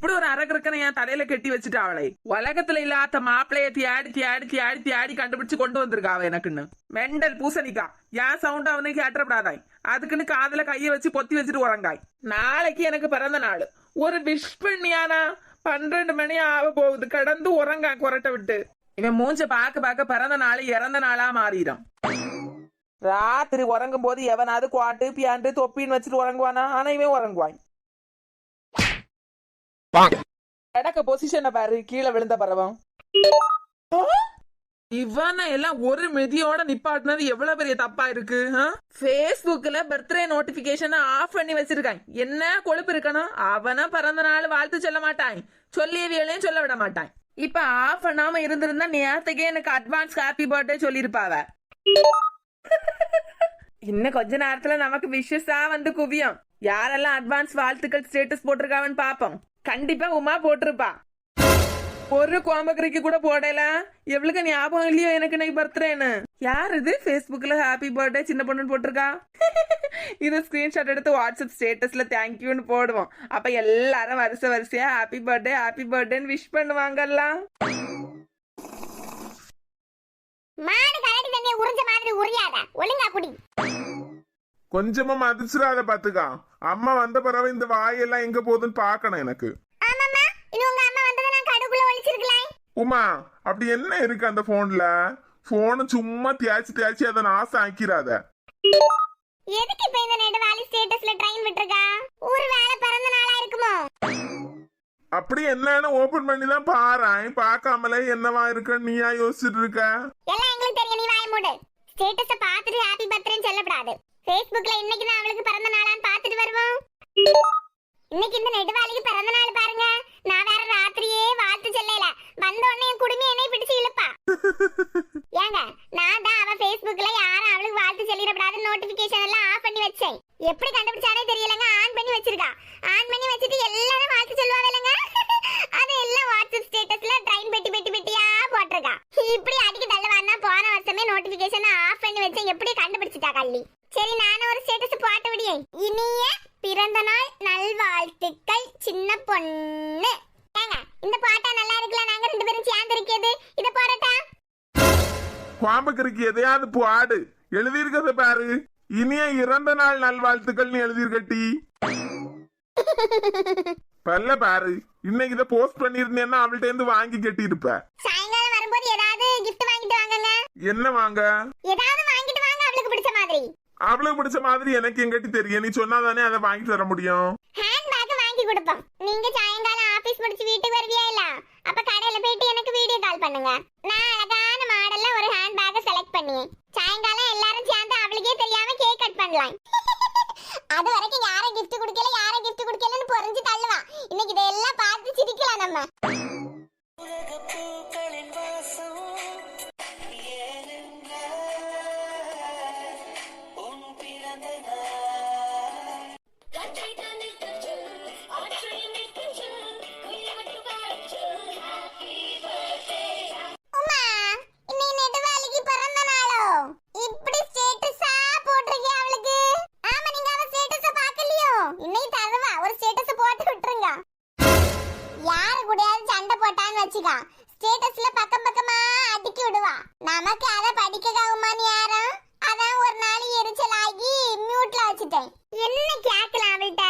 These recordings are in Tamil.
இப்படி ஒரு அரக்கரக்கனை என் தலையில கட்டி வச்சுட்டா அவளை. உலகத்துல இல்லாத மாப்பிளைய தியாடி தியாடி தியாடி தியாடி கண்டுபிடிச்சு கொண்டு வந்திருக்கா அவ எனக்குன்னு. மெண்டல் பூசணிக்கா. என் சவுண்ட் அவனுக்கு கேட்டப்படாதாய் அதுக்குன்னு காதுல கைய வச்சு பொத்தி வச்சுட்டு உறங்காய். நாளைக்கு எனக்கு பிறந்த நாள். ஒரு விஷ் பண்ணியானா பன்னெண்டு மணி ஆக போகுது. கடந்து உறங்கா குரட்டை விட்டு. இவன் மூஞ்ச பாக்க பாக்க பிறந்த நாள் இறந்த நாளா மாறிடும். ராத்திரி உறங்கும் போது எவனாவது குவாட்டு பியாண்டு தொப்பின்னு வச்சுட்டு உறங்குவானா? ஆனா இவன் உறங்குவான். கடக்க பொசிஷனை பாரு கீழே விழுந்த பறவம் இவன எல்லாம் ஒரு மிதியோட நிப்பாட்டினது எவ்வளவு பெரிய தப்பா இருக்கு ஃபேஸ்புக்ல பர்த்டே நோட்டிபிகேஷன் ஆஃப் பண்ணி வச்சிருக்கான் என்ன கொழுப்பு இருக்கணும்? அவனா பிறந்த நாள் வாழ்த்து சொல்ல மாட்டான். சொல்லியவியலையும் சொல்ல விட மாட்டான். இப்ப ஆஃப் பண்ணாம இருந்திருந்தா நேரத்துக்கே எனக்கு அட்வான்ஸ் ஹாப்பி பர்த்டே சொல்லியிருப்பாவ. இன்னும் கொஞ்ச நேரத்துல நமக்கு விஷஸா வந்து குவியம். யாரெல்லாம் அட்வான்ஸ் வாழ்த்துக்கள் ஸ்டேட்டஸ் போட்டிருக்காவன்னு பாப்போம். கண்டிப்பா உமா போட்டிருப்பா. ஒரு கோம்பக்கரைக்கு கூட போடல. எவ்வளவு ஞாபகம் இல்லையோ எனக்கு இன்னைக்கு பர்த்டேன்னு. யார் இது? ஃபேஸ்புக்ல ஹாப்பி பர்த்டே சின்ன பொண்ணு போட்டிருக்கா? இதை ஸ்க்ரீன்ஷாட் எடுத்து வாட்ஸ்அப் ஸ்டேட்டஸ்ல தேங்க்யூன்னு போடுவோம். அப்ப எல்லாரும் வருஷ வரிசையாக ஹாப்பி பர்த்டே ஹாப்பி பர்த்டேன்னு விஷ் பண்ணுவாங்கல்ல. மாடு கரடி தண்ணிய உறிஞ்ச மாதிரி உரியாத ஒழுங்கா குடி. கொஞ்சமா மதிச்சிடாத பாத்துக்கா. அம்மா வந்த பிறகு இந்த வாயெல்லாம் எங்க போகுதுன்னு பார்க்கணும் எனக்கு. உமா அப்படி என்ன இருக்கு அந்த போன்ல போனை சும்மா தேய்ச்சி தேய்ச்சி அதை நாசம் ஆக்கிராத எதுக்கு இப்ப இந்த நெடுவாலி ஸ்டேட்டஸ்ல ட்ரெயின் விட்டுருக்கா? ஒரு வேளை பிறந்த நாளா இருக்குமோ? அப்படி என்னன்னு ஓபன் பண்ணி தான் பாறேன் பார்க்காமலே என்னவா இருக்குன்னு நீயா யோசிச்சுட்டு இருக்க? எல்லாம் எங்களுக்கு தெரியும். நீ வாய மூடு. ஸ்டேட்டஸ பார்த்துட்டு ஹாப்பி பர்த்டேன்னு சொல்லப்படாது. ஃபேஸ்புக்ல இன்னைக்கு தான் அவளுக்கு பிறந்த நாளான்னு பார்த்துட்டு வருவோம். இன்னைக்கு இந்த நெடுவாளிக்கு பிறந்த நாள் பாருங்க. நான் வேற ராத்திரியே வாழ்த்து செல்லல. வந்த உடனே என் குடுமி என்னை பிடிச்சு இழுப்பா. ஏங்க நான் தான் அவ ஃபேஸ்புக்ல யாரும் அவளுக்கு வாழ்த்து சொல்லிடக்கூடாது நோட்டிபிகேஷன் எல்லாம் ஆஃப் பண்ணி வச்சேன். எப்படி கண்டுபிடிச்சானே தெரியலங்க. ஆன் பண்ணி வச்சிருக்கா. ஆன் பண்ணி வச்சுட்டு எல்லாரும் வாழ்த்து சொல்லுவாங்கல்லங்க. அது எல்லாம் வாட்ஸ்அப் ஸ்டேட்டஸ்ல ட்ரைன் பெட்டி பெட்டி பெட்டியா போட்டிருக்கா. இப்படி அடிக்க தள்ளவான்னா போன வருஷமே நோட்டிபிகேஷன் ஆஃப் பண்ணி வச்சேன். எப்படி கண்டுபிடிச்சிட்டா கள்ளி? சரி நானும் ஒரு ஸ்டேட்டஸ் போட்டு விடியேன் இனிய பிறந்த நாள் நல்வாழ்த்துக்கள் சின்ன பொண்ணு. ஏங்க இந்த பாட்டா நல்லா இருக்குல்ல? நாங்க ரெண்டு பேரும் சேர்ந்து இருக்கிறது. இத போடட்டா? பாம்புக்கருக்கு எதையாவது பாடு எழுதியிருக்கத பாரு. இனிய இறந்த நாள் நல்வாழ்த்துக்கள்னு எழுதியிருக்கட்டி பல்ல பாரு. இன்னைக்கு இதை போஸ்ட் பண்ணிருந்தேன்னா அவள்கிட்ட இருந்து வாங்கி கட்டியிருப்ப. சாயங்காலம் வரும்போது ஏதாவது gift வாங்கிட்டு வாங்கங்க. என்ன வாங்க? ஏதாவது வாங்கிட்டு வாங்க அவளுக்கு பிடிச்ச மாதிரி அவளுக்கு பிடிச்ச மாதிரி எனக்கு எங்கிட்ட தெரியும். நீ சொன்னாதானே அதை வாங்கிட்டு வர முடியும். ஹேண்ட் பேக் வாங்கி கொடுப்போம். நீங்க சாயங்காலம் ஆபீஸ் முடிச்சு வீட்டுக்கு வருவியா இல்ல? அப்ப கடையில போயிட்டு எனக்கு வீடியோ கால் பண்ணுங்க. நான் அழகான மாடல்ல ஒரு ஹேண்ட் பேக்கை செலக்ட் பண்ணி சாயங்காலம் எல்லாரும் சேர்ந்து அவளுக்கே தெரியாம கேக் கட் பண்ணலாம். அது வரைக்கும் யாரை gift கொடுக்கல யாரை gift கொடுக்கலன்னு பொறிஞ்சு தள்ளுவான் இன்னைக்கு இதெல்லாம் பார்த்து சிரிக்கலாம் நம்ம. பூக்களின் வாசம். விடுவா நமக்கு அத படிக்ககாகுமான்னு யாரும் அதான் ஒரு நாள் எரிச்சல் ஆகி மியூட்ல வச்சுட்டேன் என்ன கேட்கலாம் அவள்கிட்ட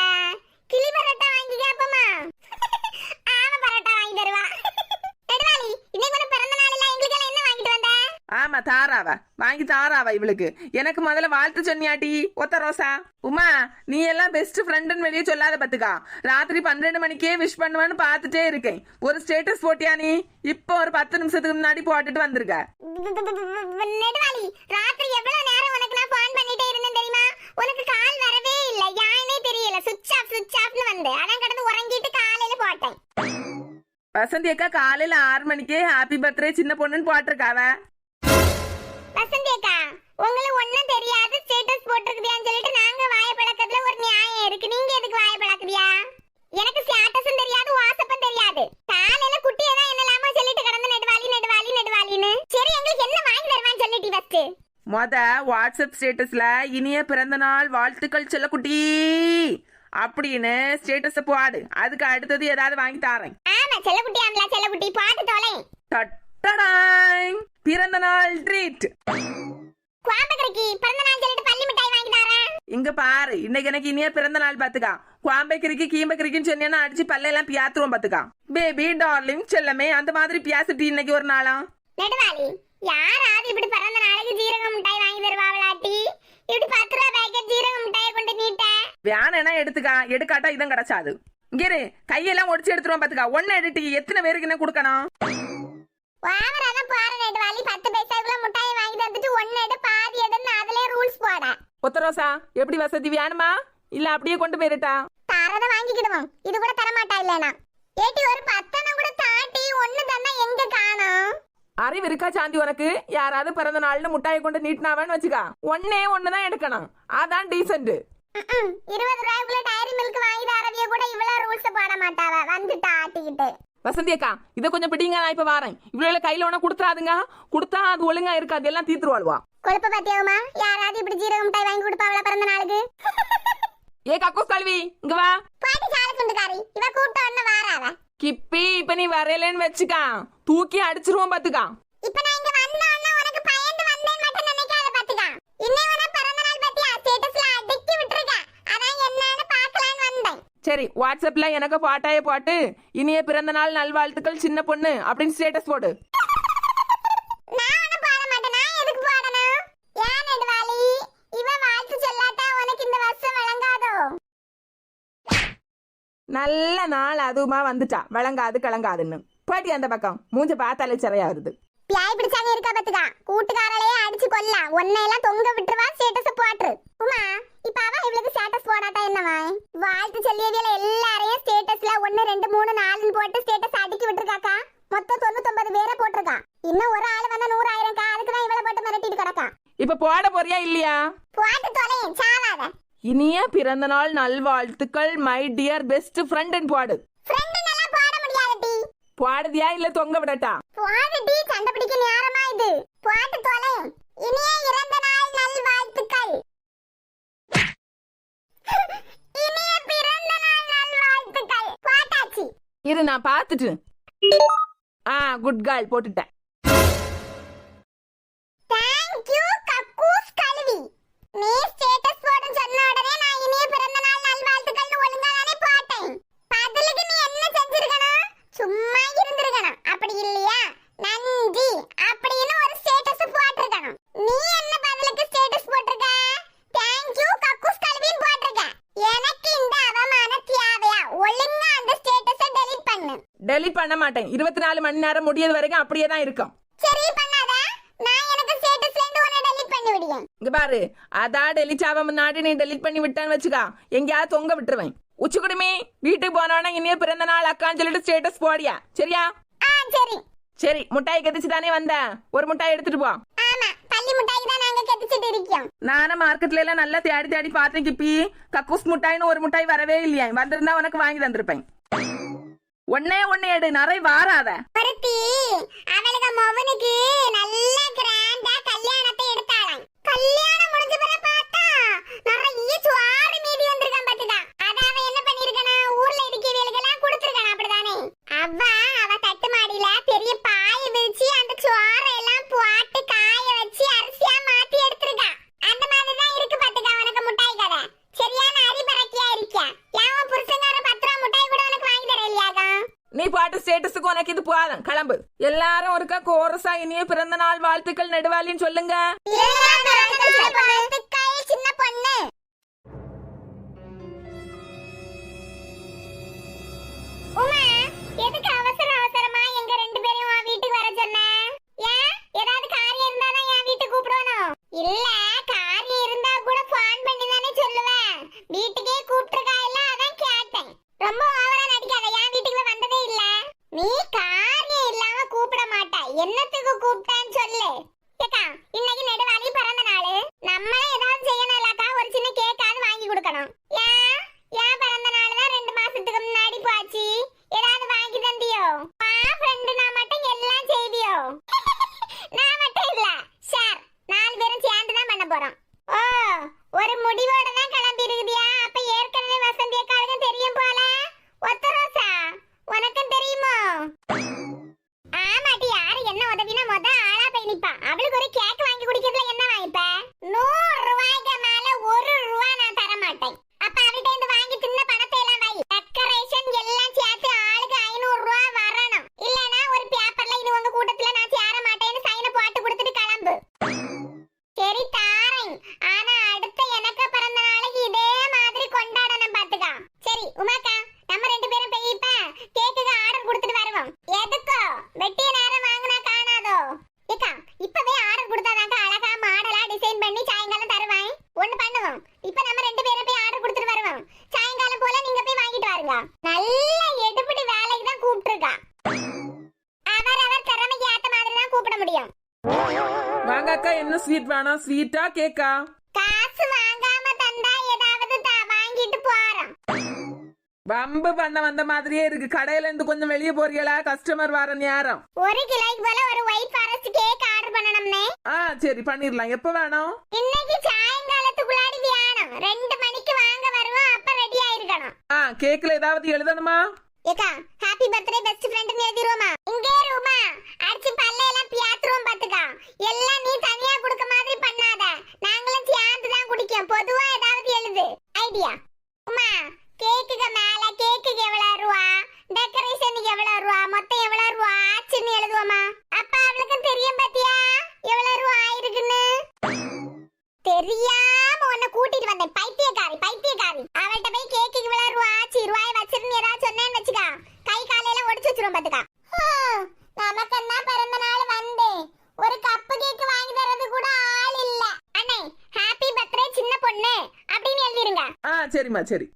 கிளி பரோட்டா வாங்கி கேப்பமா ஆம பரோட்டா வாங்கி தருவா நெடுவாளி இன்னைக்கு உனக்கு பிறந்த நாள் இல்ல எங்களுக்கு எல்லாம் என்ன வாங்கிட்டு வந்த ஆமா தாராவ. வாங்கி தாராவா இவளுக்கு. எனக்கு முதல்ல வாழ்த்து சொன்னியாட்டி ஒத்த ரோசா. உமா நீ எல்லாம் பெஸ்ட் ஃப்ரெண்டுன்னு வெளியே சொல்லாத பத்துக்கா. ராத்திரி பன்னெண்டு மணிக்கே விஷ் பண்ணுவேன்னு பார்த்துட்டே இருக்கேன். ஒரு ஸ்டேட்டஸ் போட்டியா நீ? இப்போ ஒரு பத்து நிமிஷத்துக்கு முன்னாடி போட்டுட்டு வந்திருக்க. நெடுவாளி ராத்திரி எவ்வளவு நேரம் உனக்கு நான் ஃபோன் பண்ணிட்டே இருந்தேன் தெரியுமா? உனக்கு கால் வரவே இல்ல. யானே தெரியல. சுவிட்ச் ஆஃப் சுவிட்ச் ஆஃப்னு வந்து அதான் கடந்து உறங்கிட்டு காலையில போட்டேன். வசந்தி அக்கா காலையில ஆறு மணிக்கே ஹாப்பி பர்த்டே சின்ன பொண்ணுன்னு போட்டிருக்காவ. வசந்தி அக்கா உங்களுக்கு ஒண்ணும் தெரியாது. ஸ்டேட்டஸ் போட்டிருக்குதியான்னு சொல்லிட்டு நாங்க வாய பழக்கத்துல ஒரு நியாயம் இருக்கு. நீங்க எதுக்கு வாய பழக்குதியா எனக்கு ஸ்டேட்டஸும் தெரியாது வாட்ஸ்அப்பும் தெரியாது. காலையில குட்டியை தான் என்னலாமோ சொல்லிட்டு கடந்து நெடுவாளி நெடுவாளி நெடுவாளின்னு சரி எங்களுக்கு என்ன வாங்கி தருவான்னு சொல்லிட்டு ஃபர்ஸ்ட் மொத வாட்ஸ்அப் ஸ்டேட்டஸ்ல இனிய பிறந்த நாள் வாழ்த்துக்கள் செல்லக்குட்டி அப்படின்னு ஸ்டேட்டஸ் போடு. அதுக்கு அடுத்தது ஏதாவது வாங்கி தாரேன். ஆமா செல்லக்குட்டி ஆம்பளா செல்லக்குட்டி பாட்டு தொலை. டட்டடாய் பிறந்த நாள் ட்ரீட் குவாம்பக்கரைக்கு பிறந்த நாள் சொல்லிட்டு பள்ளி மிட்டாய் வாங்கி தரேன். இங்க பாரு இன்னைக்கு எனக்கு இனிய பிறந்த நாள் பாத்துக்கா. குவாம்பைக்கிரிக்கு கீம்பக்கிரிக்குன்னு சொன்னேன்னா அடிச்சு பல்லையெல்லாம் பியாத்துருவோம் பாத்துக்கா. பேபி டார்லிங் செல்லமே அந்த மாதிரி பியாசிட்டி இன்னைக்கு ஒரு நாளா? நெடுவாளி யாராவது இப்படி பிறந்த நாளைக்கு ஜீரக மிட்டாய் வாங்கி தருவாங்களாட்டி இப்படி பத்து ரூபா பேக்கெட் ஜீரக மிட்டாயை கொண்டு நீட்ட? வேணா எடுத்துக்கா எடுக்காட்டா இதம் கிடைச்சாது. இங்க கையெல்லாம் ஒடிச்சு எடுத்துருவோம் பாத்துக்கா. ஒன்னு எடுத்து எத்தனை பேருக்கு என்ன கொடுக்கணும்? வாவராதான் பாரு நெடுவாளி பத்து பைசாக்குள்ள மிட்டாயை வாங்கி தந்துட்டு ஒன்னு எடு பாதி எடுன்னு அதுலயே ரூல்ஸ் போட. ஒத்தரோசா எப்படி வசதி வேணுமா? இல்ல அப்படியே கொண்டு போயிருட்டா? தரத வாங்கிக்கிடுவோம். இது கூட தரமாட்டா இல்லனா ஏட்டி ஒரு பத்தனம் கூட தாட்டி ஒண்ணு தந்தா எங்க காணோம் அறிவு இருக்கா சாந்தி உனக்கு? யாராவது பிறந்த நாள்னு முட்டாயை கொண்டு நீட்டினாவன்னு வச்சுக்கா. ஒன்னே ஒண்ணுதான் எடுக்கணும். அதான் டீசென்ட். இருபது ரூபாய்க்குள்ள டைரி மில்க் வாங்கி தரவிய கூட இவ்வளவு ரூல்ஸ் போட மாட்டாவ. வந்துட்டு ஆட்டிக்கிட்டு. வசந்தி அக்கா இதை கொஞ்சம் பிடிங்க நான் இப்ப வரேன். இவ்வளவு கையில ஒண்ணு கொடுத்துறாதுங்க. கொடுத்தா அது ஒழுங்கா இருக்காது. எல்லாம் தீத்துருவாளுவா கொழுப்பு பத்தியாவுமா யாராவது இப்படி ஜீரக மிட்டாய் வாங்கி கொடுப்பாவள பிறந்த நாளுக்கு? ஏ கக்கூஸ் கல்வி இங்க வா. பாட்டி சால சுண்டுக்காரி இவ கூட்ட உடனே வாராவ கிப்பி இப்ப நீ வரையலன்னு வச்சுக்கா. தூக்கி அடிச்சிருவோம் பாத்துக்கா. இப்ப நான் இங்க வந்த உடனே உனக்கு பயந்து வந்தேன் மட்டும் நினைக்காத பாத்துக்கா. இன்னும் உன பிறந்த நாள் பத்தியா ஸ்டேட்டஸ்ல அடுக்கி விட்டுருக்க அதான் என்னன்னு பார்க்கலான்னு வந்தேன் சரி வாட்ஸ்அப்ல எனக்கு பாட்டாய போட்டு இனிய பிறந்த நாள் நல்வாழ்த்துக்கள் சின்ன பொண்ணு அப்படின்னு ஸ்டேட்டஸ் போடு. நல்ல நாள் அதுவுமா வந்துட்டா. விளங்காது கிளங்காதுன்னு. பாட்டி அந்த பக்கம். மூஞ்ச பார்த்தாலே சிறையா வருது பியாய் பிடிச்சாங்க இருக்கா பாத்துக்கா கூட்டுக்காரலையே அடிச்சு கொல்லாம் ஒன்னையெல்லாம் தொங்க விட்டுருவா ஸ்டேட்டஸ் போட்டுரு. உமா இப்ப அவ இவளுக்கு ஸ்டேட்டஸ் போடாட்டா என்னவா? வாழ்த்து சொல்லியவியல எல்லாரையும் ஸ்டேட்டஸ்ல ஒன்னு ரெண்டு மூணு நாலுன்னு போட்டு ஸ்டேட்டஸ் அடுக்கி விட்டுருக்காக்கா. மொத்தம் தொண்ணூத்தொன்பது பேரை போட்டிருக்கா. இன்னும் ஒரு ஆள் வந்தா நூறாயிரம்க்கா. அதுக்கு தான் இவளை போட்டு மிரட்டிட்டு கிடக்கா. இப்ப போட போறியா இல்லையா? போட்டு தொலையும் சாவாத. இனிய பிறந்த நாள் நல்வாழ்த்துக்கள் மை டியர் பெஸ்ட் ஃப்ரெண்ட் போடு. போடுதியா இல்ல தொங்க விடட்டா? போடு டி கண்டுபிடிக்க நேரமா இது. போட்டு தொலையும் இனிய இறந்த நாள் நல்வாழ்த்துக்கள் இனிய பிறந்த நாள் நல்வாழ்த்துக்கள் போட்டாச்சு இரு நான் பார்த்துட்டு. ஆ குட் கேர்ள் போட்டுட்டேன். தேங்க் யூ கக்கூஸ் கழுவி நீ ஸ்டேட்டஸ் போடு சொன்ன உடனே நான் இனிய பிறந்த நாள் நல்வாழ்த்துக்கள்னு ஒழுங்கா தானே போட்டேன் பதிலுக்கு நீ என்ன செஞ்சிருக்கணும்? சும்மா இருந்திருக்கணும். அப்படி இல்லையா நன்றி அப்படின்னு ஒரு ஸ்டேட்டஸ் போட்டிருக்கணும் நீ என்ன பதிலுக்கு ஸ்டேட்டஸ் போட்டிருக்க தேங்க் யூ கக்கூஸ் கழுவின்னு போட்டிருக்க எனக்கு இந்த அவமானம் தேவையா ஒழுங்கா அந்த ஸ்டேட்டஸை டெலீட் பண்ணு டெலிட் பண்ண மாட்டேன். இருபத்தி நாலு மணி நேரம் முடியது வரைக்கும் அப்படியே தான் இருக்கும். சரி பண்ணாத. நான் எனக்கு ஸ்டேட்டஸ்ல இருந்து உன்னை டெலீட் பண்ணி விடுவேன் இங்க பாரு அதான் டெலிட் ஆக முன்னாடி நீ டெலிட் பண்ணி விட்டான்னு வச்சுக்கா. எங்கேயாவது தொங்க விட்டுருவேன். உச்சி குடுமி வீட்டுக்கு போனோன்னா இனிய பிறந்த நாள் அக்கான்னு சொல்லிட்டு ஸ்டேட்டஸ் போடியா? சரியா? ஆ சரி. சரி முட்டாய் கதிச்சு தானே வந்த? ஒரு முட்டாய் எடுத்துட்டு போ. ஆமா பள்ளி மிட்டாய்க்கு தான் நாங்க கெதிச்சிட்டு இருக்கோம். நானும் மார்க்கெட்ல எல்லாம் நல்லா தேடி தேடி பார்த்தேன் கிப்பி கக்கூஸ் முட்டாய்னு ஒரு முட்டாய் வரவே இல்லையா. வந்திருந்தா உனக்கு வாங்கி தந்திருப்பேன். ஒன்னே ஒன்னே எடு நிறைய வாராத. பருத்தி அவளுக்கு மவனுக்கு நல்ல கிராண்டா கல்யாணத்தை எடுத்தாளாம். கல்யாணம் முடிஞ்ச பிறகு பார்த்தா நிறைய சுவாறு மீதி வந்திருக்கான் பாத்துதான் அத அவன் என்ன பண்ணிருக்கானா ஊர்ல இருக்கிறவங்களுக்கு எல்லாம் கொடுத்திருக்கானா அப்படிதானே அவ அவ தட்டு மாடியில பெரிய பாய விரிச்சு அந்த சுவாரை எல்லாம் போட்டு காய வச்சு அரிசியா மாத்தி எடுத்திருக்கா அந்த மாதிரி தான் இருக்கு பாத்துக்கா உனக்கு முட்டாய் கதை சரியான அரிபறக்கியா இருக்கியா ஏன் புருஷங்கார பத்து ரூபா முட்டாய் கூட உனக்கு வாங்கி தர இல்லையாக்கா நீ பாட்டு ஸ்டேட்டஸுக்கு உனக்கு இது போதும். கிளம்பு. எல்லாரும் ஒருக்கா கோரஸா இனிய பிறந்த நாள் வாழ்த்துக்கள் நெடுவாளின்னு சொல்லுங்க. எதுக்கு அவசர அவசரமா எங்க ரெண்டு பேரும் வீட்டுக்கு வர சொன்ன? ஏன்? ஏதாவது காரியம் இருந்தா தான் என் வீட்டுக்கு கூப்பிடணும். இல்ல. கூப்பிட்டுருக்கா. அவர் அவர் திறமைக்கு ஏத்த மாதிரி தான் கூப்பிட முடியும். வாங்க அக்கா என்ன ஸ்வீட் வேணும்? ஸ்வீட்டா கேக்கா காசு வாங்காம தந்தா ஏதாவது தா- வாங்கிட்டு போறோம். வம்பு பண்ண வந்த மாதிரியே இருக்கு. கடையில இருந்து கொஞ்சம் வெளியே போறீங்களா? கஸ்டமர் வர நேரம். ஒரு கிலோக்கு போல ஒரு ஒயிட் ஃபாரஸ்ட் கேக் ஆர்டர் பண்ணணும்னே. ஆ சரி பண்ணிடலாம். எப்ப வேணும்? இன்னைக்கு சாயங்காலத்துக்குள்ளாடி வேணும் ரெண்டு மணிக்கு வாங்க வருவோம் அப்ப ரெடி ஆயிருக்கணும். ஆ கேக்ல ஏதாவது எழுதணுமா? ஏக்கா ஹாப்பி பர்த்டே பெஸ்ட் ஃப்ரெண்ட் எழுதிருவோமா? இங்கே ரூமா அடிச்சு பல்ல எல்லாம் பியாத்துருவோம் பாத்துக்கா எல்லாம் நீ தனியா குடுக்க மாதிரி பண்ணாத. நாங்களும் சேர்ந்து தான் குடிக்கோம். பொதுவா ஏதாவது எழுது. ஐடியா உமா கேக்குக்கு மேல கேக்குக்கு எவ்வளவு ரூபா? டெக்கரேஷனுக்கு எவ்வளவு ரூபா? மொத்தம் எவ்வளவு ரூபா ஆச்சுன்னு எழுதுவோமா? அப்ப அவளுக்கு தெரியும் பாத்தியா? எவ்வளவு ரூபா ஆயிருக்குன்னு? தெரியாம உன்னை கூட்டிட்டு வந்தேன். பைத்தியக்காரி அவள்கிட்ட போய் கேக்கு இவ்வளவு ரூபா ஆச்சு ரூபாய் வச்சிருந்து ஏதாவது சொன்னேன்னு வச்சுக்கா கை காலையெல்லாம் ஒடிச்சு வச்சிரும் பாத்துக்கா நமக்கு என்ன பிறந்த நாள் வந்து ஒரு கப்பு கேக் வாங்கி தரது கூட ஆள் இல்ல அண்ணே ஹாப்பி பர்த்டே சின்ன பொண்ணு அப்படின்னு எழுதிருங்க ஆ சரிம்மா சரி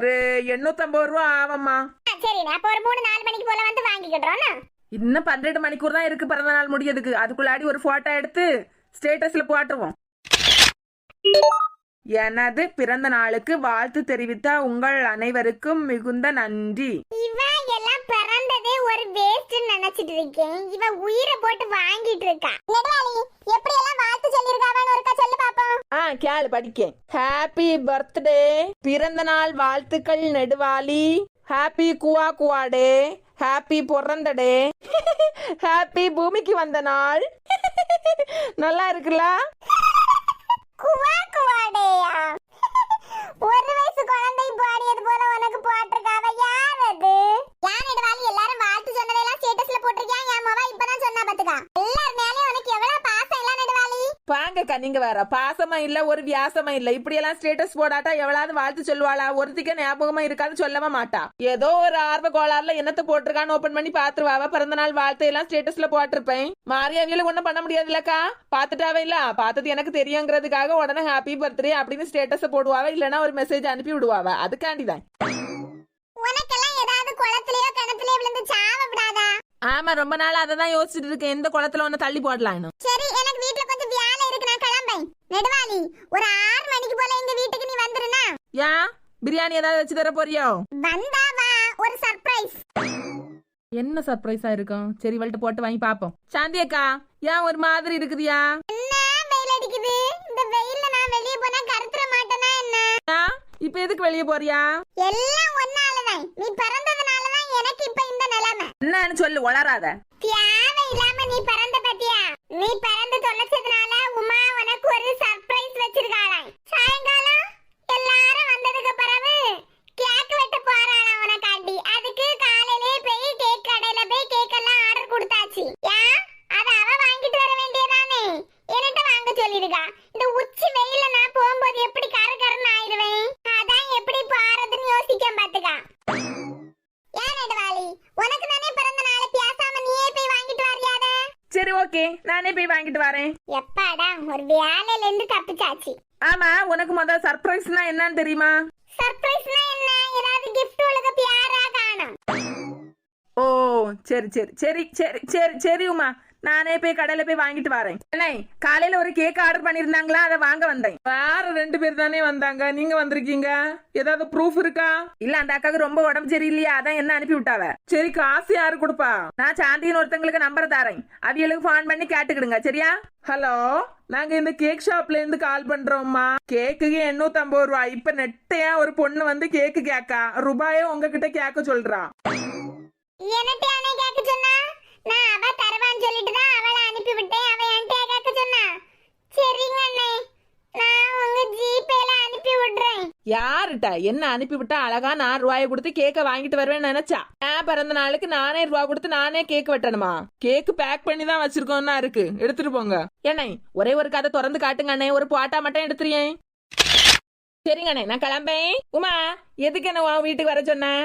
ஒரு எண்ணூத்தம்பது ரூபா ஆவம்மா ஆ, சரிண்ணே அப்ப ஒரு மூணு நாலு மணிக்கு போல வந்து வாங்கிக்கிடுறோம் இன்னும் பன்னெண்டு மணிக்கூர் தான் இருக்கு பிறந்த நாள் முடியதுக்கு அதுக்குள்ளாடி ஒரு போட்டோ எடுத்து ஸ்டேட்டஸ்ல போட்டுருவோம். எனது பிறந்த நாளுக்கு வாழ்த்து தெரிவித்த உங்கள் அனைவருக்கும் மிகுந்த நன்றி. இவன் எல்லாம் பிறந்ததே ஒரு வேஸ்ட் நினைச்சிட்டு இருக்கேன். இவன் உயிரை போட்டு வாங்கிட்டு இருக்கா. நெடுவாளி எப்படி எல்லாம் வாழ்த்து சொல்லிருக்காவன்னு ஒருக்கா சொல்லு பாப்போம். ஆ கேளு படிக்கேன் ஹாப்பி பர்த்டே பிறந்த நாள் வாழ்த்துக்கள் நெடுவாளி. ஹாப்பி குவா குவாடே. ஹாப்பி பிறந்த டே. ஹாப்பி பூமிக்கு வந்த நாள். நல்லா இருக்குல்ல? குவா குவாடேயா? ஒரு வயசு குழந்தை பாடியது போல உனக்கு போட்டிருக்காவ அது யார் நெடுவாளி எல்லாரும் வாழ்த்து சொன்னதெல்லாம் ஸ்டேட்டஸ்ல போட்டிருக்கியா? என் மவா இப்பதான் சொன்னா பாத்துக்கா. எல்லார் மேலயும் உனக்கு எவ்வளவு பாசம் இல்ல நெடுவாளி? வாங்கக்கா நீங்க வேற பாசமா இல்ல ஒரு வியாசமா இல்ல. இப்படி எல்லாம் ஸ்டேட்டஸ் போடாட்டா எவ்வளவு வாழ்த்து சொல்லுவாளா? ஒருத்திக்க ஞாபகமா இருக்கான்னு சொல்லவே மாட்டா. ஏதோ ஒரு ஆர்வ கோளாறுல என்னத்த போட்டிருக்கான்னு ஓபன் பண்ணி பாத்துருவாவ. பிறந்த நாள் வாழ்த்து எல்லாம் ஸ்டேட்டஸ்ல போட்டிருப்பேன். மாரியாவியில ஒண்ணும் பண்ண முடியாதுல்லக்கா. பாத்துட்டாவே இல்ல. பார்த்தது எனக்கு தெரியுங்கிறதுக்காக உடனே ஹாப்பி பர்த்டே அப்படின்னு ஸ்டேட்டஸ் போடுவாவ இல்லனா ஒரு மெசேஜ் அனுப்பி விடுவாவ. அதுக்காண்டிதான். உனக்கெல்லாம் ஏதாவது குளத்திலயோ கிணத்துலயோ விழுந்து சாவப்படாதா? ஆமா ரொம்ப நாள் அதை தான் யோசிச்சுட்டு இருக்கேன். எந்த குளத்துல ஒன்னு தள்ளி போடலான்னு சரி எனக்கு வீட்ல கொஞ்சம் வேலை இருக்கு நான் கிளம்பேன் நெடுவாளி ஒரு ஆறு மணிக்கு போல எங்க வீட்டுக்கு நீ வந்துருனா ஏன் பிரியாணி ஏதாவது வச்சு தர போறியோ? வந்தா வா ஒரு சர்ப்ரைஸ் என்ன சர்ப்ரைஸா இருக்கும்? சரி இவள்கிட்ட போட்டு வாங்கி பாப்போம். சாந்தி அக்கா ஏன் ஒரு மாதிரி இருக்குதியா? என்ன வெயில் அடிக்குது? இந்த வெயில்ல நான் வெளிய போனா கருத்துற மாட்டேனா என்ன? ஆ, இப்ப எதுக்கு வெளியே போறியா? எல்லாம் ஒன்னாலதான் நீ பிறந்ததுனாலதான் எனக்கு இப்ப இந்த நிலைமை. என்னன்னு சொல்லு வளராத தேவை இல்லாம நீ பிறந்த பத்தியா? நீ பிறந்து தொலைச்சதுனால உமா உனக்கு ஒரு சர்ப்ரைஸ் வச்சிருக்காளாம். சாயங்காலம் எல்லாரும் வந்ததுக்கு பிறகு கேக் வெட்ட போறாளாம் உனக்காண்டி. அதுக்கு காலையிலே போய் கேக் கடையில போய் கேக் எல்லாம் ஆர்டர் கொடுத்தாச்சு. ஏன்? அத அவ வாங்கிட்டு வர வேண்டியதானே? என்கிட்ட வாங்க சொல்லிருக்கா. இந்த உச்சி வெயில நான் போகும்போது எப்படி கரு உனக்கு தானே பிறந்த நாளை பேசாம நீயே போய் வாங்கிட்டு வரியாத? சரி ஓகே. நானே போய் வாங்கிட்டு வரேன். எப்பாடா ஒரு வேலையில இருந்து தப்பிச்சாச்சு. ஆமா உனக்கு முதல் சர்ப்ரைஸ்னா என்னன்னு தெரியுமா? சர்ப்ரைஸ்னா என்ன? ஏதாவது கிஃப்ட் உலக பியாரா காணும். ஓ சரி சரி. சரி சரி சரி சரி உமா. நானே போய் கடையில போய் வாங்கிட்டு வரேன். அண்ணே காலையில ஒரு கேக் ஆர்டர் பண்ணிருந்தாங்களா அதை வாங்க வந்தேன். வேற ரெண்டு பேர் தானே வந்தாங்க. நீங்க வந்திருக்கீங்க? ஏதாவது ப்ரூஃப் இருக்கா? இல்ல அந்த அக்காவுக்கு ரொம்ப உடம்பு சரியில்லையா அதான் என்ன அனுப்பி விட்டாவ? சரி காசு யாரு கொடுப்பா? நான் சாந்தின்னு ஒருத்தங்களுக்கு நம்பர் தரேன். அவியலுக்கு ஃபோன் பண்ணி கேட்டுக்கிடுங்க சரியா? ஹலோ நாங்க இந்த கேக் ஷாப்ல இருந்து கால் பண்றோம்மா. கேக்குக்கு எண்ணூத்தி ஐம்பது ரூபா. இப்ப நெட்டையா ஒரு பொண்ணு வந்து கேக்கு கேக்கா. ரூபாயே உங்ககிட்ட கேட்க சொல்றா. தருவான்னு சொல்லிட்டு தான் அவளை அனுப்பி விட்டேன் அவ என்கிட்ட கேட்க சொன்னா சரிங்க அண்ணே நான் உங்க ஜிபேல அனுப்பி விடுறேன். யாருட்ட? என்ன அனுப்பிவிட்டா? அழகா நான் ரூபாயை கொடுத்து கேக்க வாங்கிட்டு வருவேன்னு நினைச்சா? நான் பிறந்த நாளுக்கு நானே ரூபா கொடுத்து நானே கேக் வெட்டணுமா? கேக் பேக் பண்ணி தான் வச்சிருக்கோம்னா இருக்கு. எடுத்துட்டு போங்க. என்னை ஒரே ஒரு கதை திறந்து காட்டுங்க அண்ணே. ஒரு பாட்டா மட்டும் எடுத்துறியேன் சரிங்க அண்ணே நான் கிளம்பேன். உமா எதுக்கு என்ன வீட்டுக்கு வர சொன்னேன்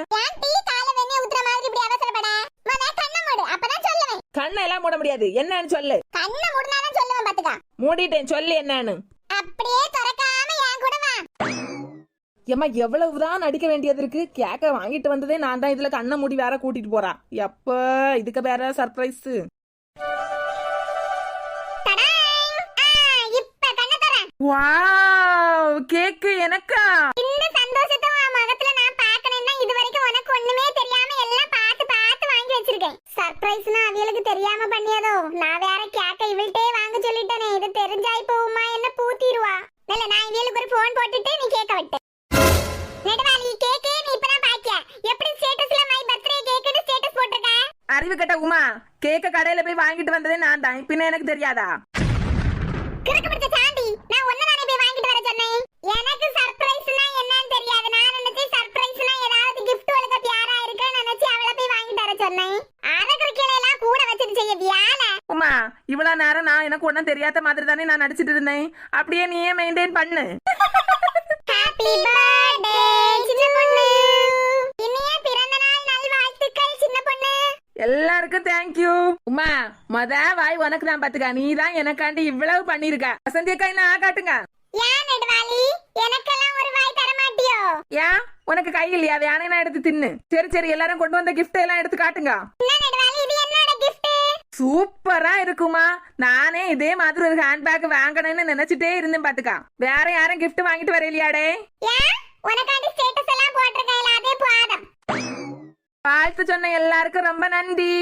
கண்ணை எல்லாம் மூட முடியாது. என்னன்னு சொல்லு. கண்ணை மூடினாலும் சொல்லுவேன் பாத்துக்கா. மூடிட்டேன் சொல்லு என்னன்னு. அப்படியே திறக்காம என் கூட வா. ஏமா எவ்வளவுதான் நடிக்க வேண்டியது இருக்கு. கேக்க வாங்கிட்டு வந்ததே நான் தான் இதுல கண்ணை மூடி வேற கூட்டிட்டு போறான் எப்ப? இதுக்கு வேற சர்ப்ரைஸ் வாவ் கேக்கு எனக்கா? சொல்லிட்டேன். சர்ப்ரைஸ்னா அவியலுக்கு தெரியாம பண்ணியதோ. நான் வேற கேக்க இவள்கிட்டே வாங்க சொல்லிட்டேனே. இது தெரிஞ்சா இப்போ என்ன பூத்திடுவா. நல்ல நான் இவளுக்கு ஒரு போன் போட்டுட்டு நீ கேக்க விட்டு. நெடுவாளி கேக்கு நீ இப்பதான் பாக்கியா. எப்படி ஸ்டேட்டஸ்ல மை பர்த்டே கேக்குன்னு ஸ்டேட்டஸ் போட்டிருக்க? அறிவு கட்ட உமா கேக்க கடையில போய் வாங்கிட்டு வந்ததே நான் தான். பின்ன எனக்கு தெரியாதா? கிறுக்கு பிடிச்ச சாந்தி நான் ஒன்னு தானே போய் வாங்கிட்டு வர சொன்னேன்? எனக்கு சர்ப்ரைஸ்னா என்னன்னு தெரியாது. நான் நினைச்சேன் சர்ப்ரைஸ்னா சொன்னேன். நேரம் நான் எனக்கு ஒன்னும் தெரியாத மாதிரி தானே நான் நடிச்சிட்டு இருந்தேன். அப்படியே நீயே மெயின்டைன் பண்ணு. ஹாப்பி பர்த்டே சின்ன எல்லாருக்கும் தேங்க்யூ உமா மத வாய் உனக்கு தான் பாத்துக்கா. நீ தான் எனக்காண்டி இவ்வளவு பண்ணிருக்க. வசந்தி அக்கா என்ன காட்டுங்க ஏன் எனக்கெல்லாம் ஒரு வாய் யா உனக்கு கை இல்லையா? வேணை நான் எடுத்து தின்னு. சரி சரி எல்லாரும் கொண்டு வந்த கிஃப்ட் எல்லாம் எடுத்து காட்டுங்க. சூப்பரா இருக்குமா? நானே இதே மாதிரி ஒரு ஹேண்ட்பேக் வாங்கணும்னு நினைச்சிட்டே இருந்தேன் பாத்துக்கா. வேற யாரும் கிஃப்ட் வாங்கிட்டு வரலையாடே உனக்காண்டி வாழ்த்து சொன்ன எல்லாருக்கும் ரொம்ப நன்றி.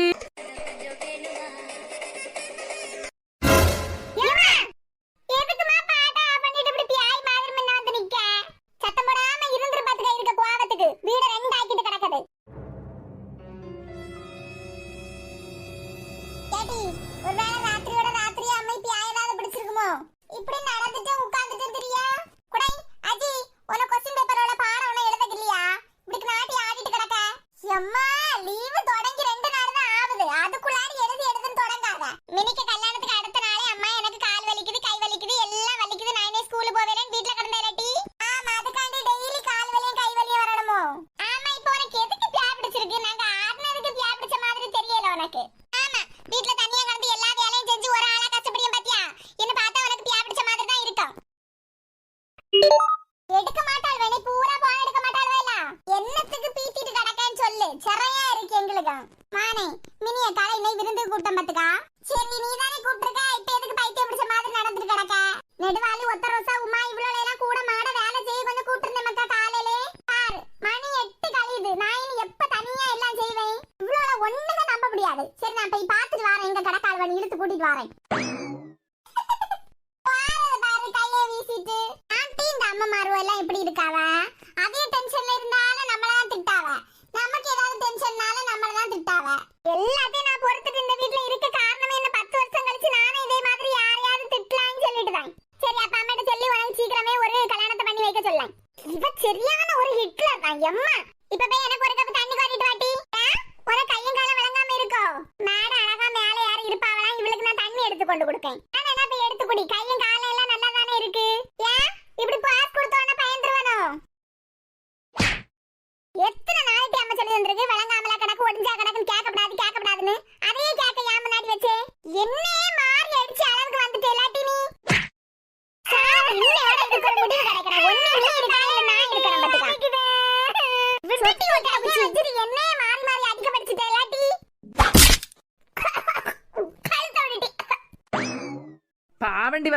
மினிய காலையில விருந்து கூட்டம் பாத்துக்கா சரி நீ தானே கூப்பிட்டுருக்க? இப்ப எதுக்கு பைத்தியம் பிடிச்ச மாதிரி நடந்துட்டு கிடக்க? நெடுவாளி ஒத்த ரோசா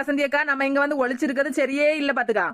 சந்தியக்கா நம்ம இங்க வந்து ஒழிச்சிருக்கிறது சரியே இல்ல பாத்துக்கா.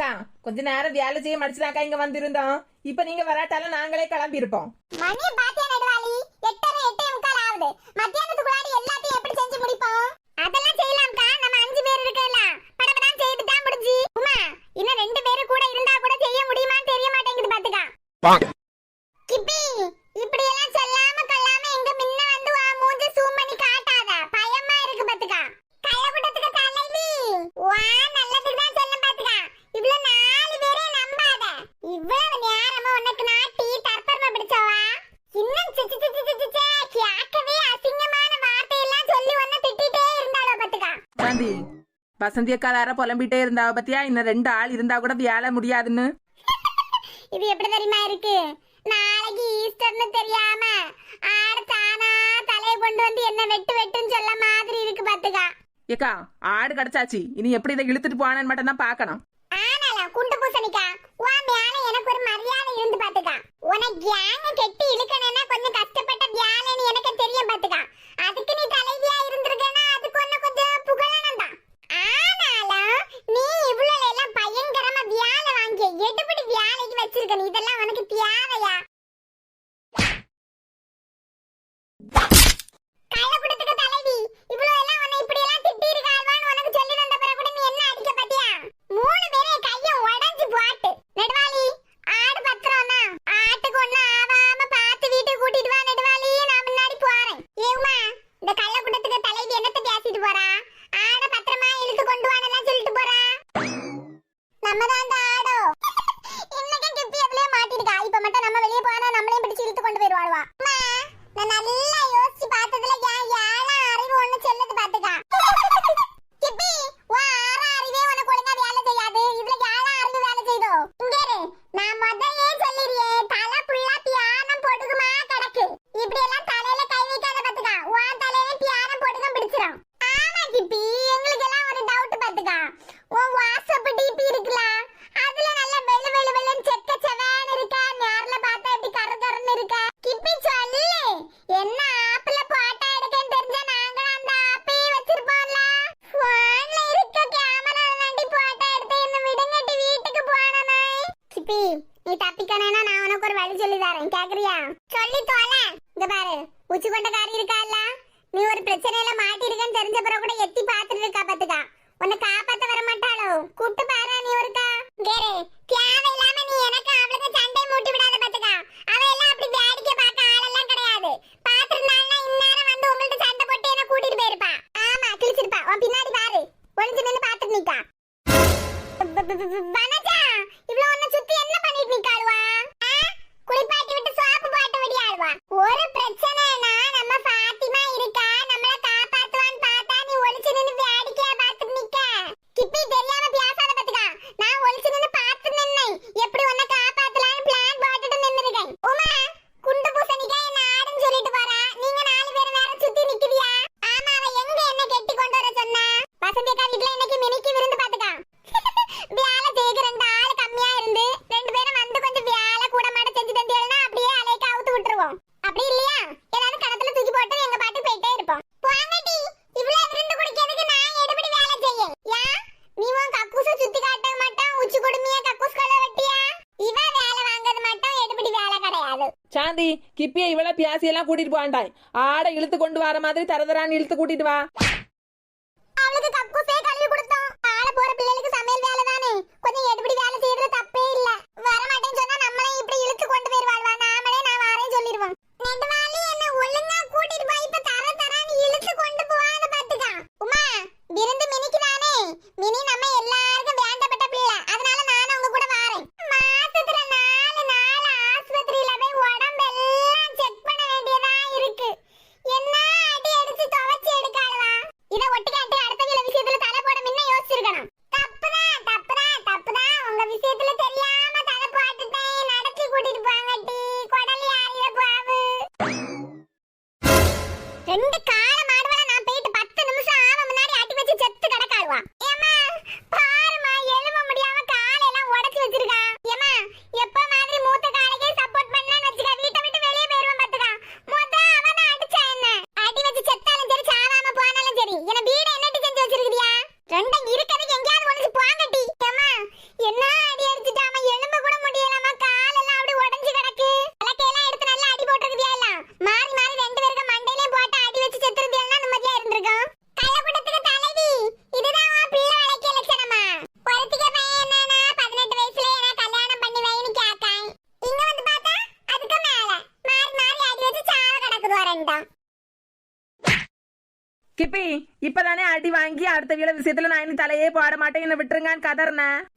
அக்கா கொஞ்ச நேரம் வேலை செய்ய மடிச்சுதாக்கா இங்க வந்திருந்தோம். இப்ப நீங்க வராட்டாலும் நாங்களே கிளம்பி இருப்போம் மணி பாத்தியா நடுவாளி? எட்டரை எட்டே முக்கால் எல்லாத்தையும் எப்படி செஞ்சு முடிப்போம்? அதெல்லாம் செய்யலாம்க்கா. நம்ம அஞ்சு பேர் இருக்கல படப்படம் செய்துட்டா முடிஞ்சு. உமா இன்னும் ரெண்டு பேரும் கூட இருந்தா கூட செய்ய முடியுமான்னு தெரிய மாட்டேங்குது பாத்துக்கா. வசந்தி அக்கா புலம்பிட்டே இருந்தா பத்தியா? இன்னும் ரெண்டு ஆள் இருந்தா கூட வேலை முடியாதுன்னு. இது எப்படி தெரியுமா இருக்கு? நாளைக்கு ஈஸ்டர்னு தெரியாம ஆடு தானா தலைய கொண்டு வந்து என்ன வெட்டு வெட்டுன்னு சொல்ல மாதிரி இருக்கு பாத்துக்கா. ஏக்கா ஆடு கிடைச்சாச்சு. இனி எப்படி இதை இழுத்துட்டு போனான்னு மட்டும் தான் பாக்கணும் ஆனால குண்டு பூசணிக்கா உன் மேல எனக்கு ஒரு மரியாதை இருந்து பாத்துக்கா. உனக்கு கேங்க கெட்டி இழுக்கணும்னா கொஞ்சம் கஷ்டப்பட்ட வியாழன்னு எனக்கு தெரியும் பாத்துக்கா. அதுக்கு நீ தலைவியா இருந்திருக்க எடுபடி வேலைக்கு வச்சிருக்கணும் இதெல்லாம் உனக்கு தேவையா? கூட்டிட்டு போண்டான் ஆடை இழுத்து கொண்டு வர மாதிரி தரதரான்னு இழுத்து கூட்டிட்டு வா. दुकान कादर ना